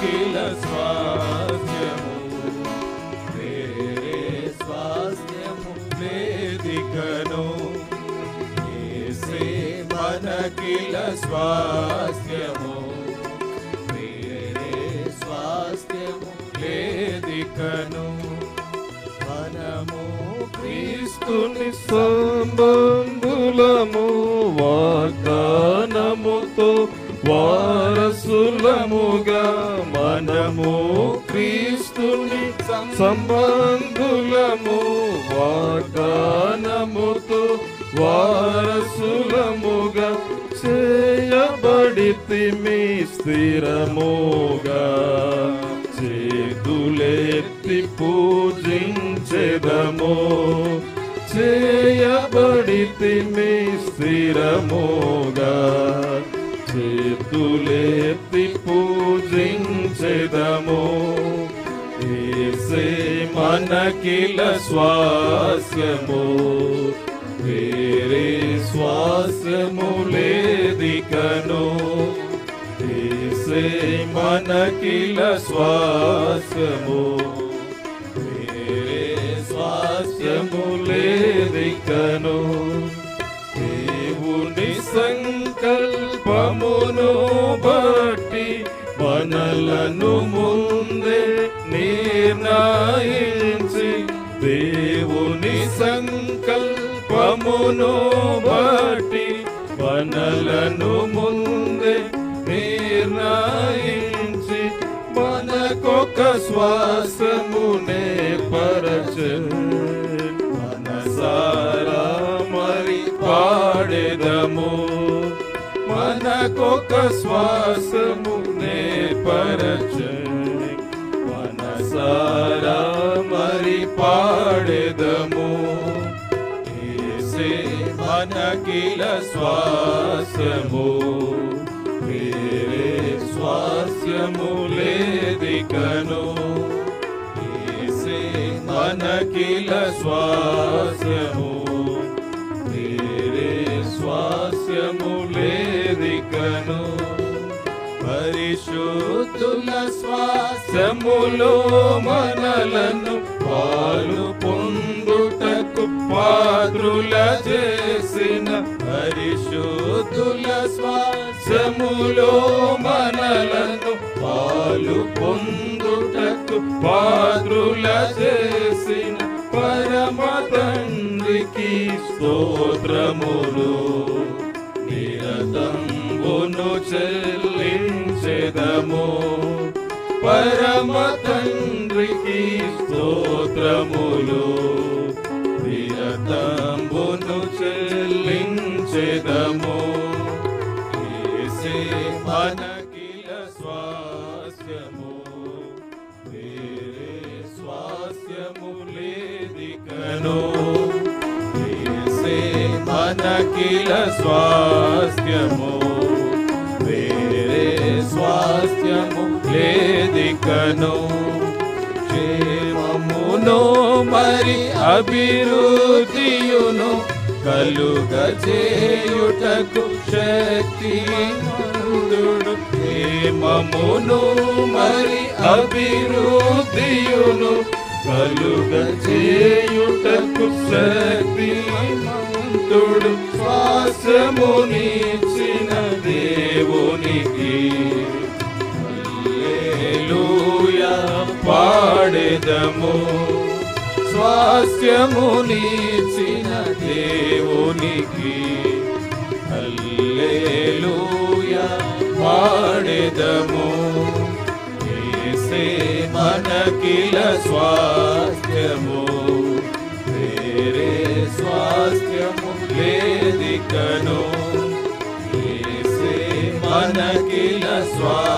మనకిల స్వాస్థ్యము. వేరే స్వాస్థ్యము వేదికను మనకిల స్వాస్థ్యము. వేరే స్వాస్థ్యము వేదికను మనము క్రీస్తుని సంబంధులము వాగ్దానముతో వా మనము క్రీస్తుని సంబంధులము వాగ్దానముతో వారసులముగా చేయబడితి మీ స్థిరముగా. చేతులెత్తి పూజించెదము చేయబడితి మీ స్థిరముగా. చేతులెత్తి పూ మనకిల స్వాస్యము వేరే స్వాస్యము లేదికను ఏసే మనకిల స్వాస్యము వేరే స్వాస్యము లేదికను దేవుని సంకల్పమును బట్టి మనలను ముందే నిర్ణయించి సంకల్పమును బట్టి మనలను ముందే నిర్ణయించి మనకొక శ్వాసమునే పరచ మనసారా మరి పాడెదము. మనకొక శ్వాసమునే పరచ మనసారా మరి పాడెదము. మనకిల శ్వాసము వేరే స్వాస్యము లేదికను. ఏసే మనకిల శ్వాసము వేరే స్వాస్యము లేదికను. పరిశుద్ధుల శ్వాసములో మనలను పాలు శ్వాసములో మనలను పాలు పొందుటకు పాత్రుల చేసిన పరమ తండ్రికి స్తోత్రములు. నిరతంబును చెల్లించెదము. పరమ తండ్రికి స్తోత్రములు. నిరతంబును చెల్లించెదము. से मन किल स्वास् मो। वेरे स्वास् मूले दिकनोषे मन किल स्वास्य मो। मेरे स्वास्थ्य मुखे दिकनो। क्षेम मुनो मरि अभिरुधि చేయుటకు శక్తి మందుడు క్షేమమును మరి అభివృద్ధియును కలుగ చేయుటకు శక్తి మంతుడు శ్వాసమునిచ్చిన దేవునికి హల్లెలూయా పాడెదము. స్వాస్థ్యమునిచిన దేవునికి. హల్లెలూయా పాడెదము ఏసే మనకిల స్వాస్థ్యము. వేరే స్వాస్థ్యము లేదికను. ఏసే మనకిల స్వా